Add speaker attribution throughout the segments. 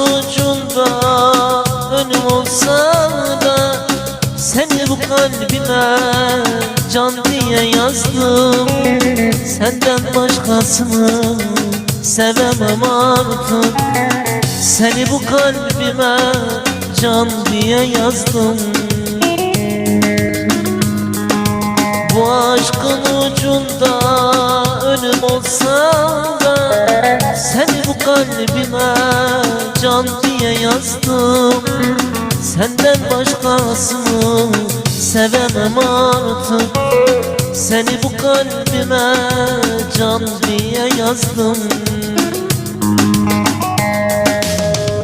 Speaker 1: ucunda önüm olsa da Seni bu kalbime can diye yazdım. Senden başkasını sevemem artık. Seni bu kalbime can diye yazdım. Bu aşkın ucunda önüm olsa da Seni bu kalbime can diye yazdım. Senden başkasını sevemem artık. Seni bu kalbime can diye yazdım.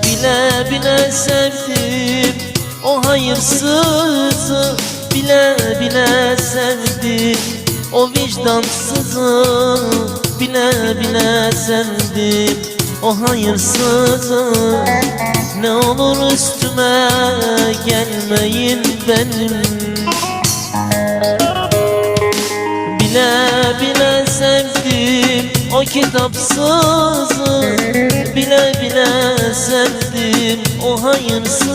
Speaker 1: Bile bile sevdim o hayırsızı. Bile bile sevdim o vicdansızı. Bile bile sevdim o hayırsızı Ne olur üstüme gelmeyin benim. Bile bile sevdim o kitapsızı Bile bile sevdim o hayırsızı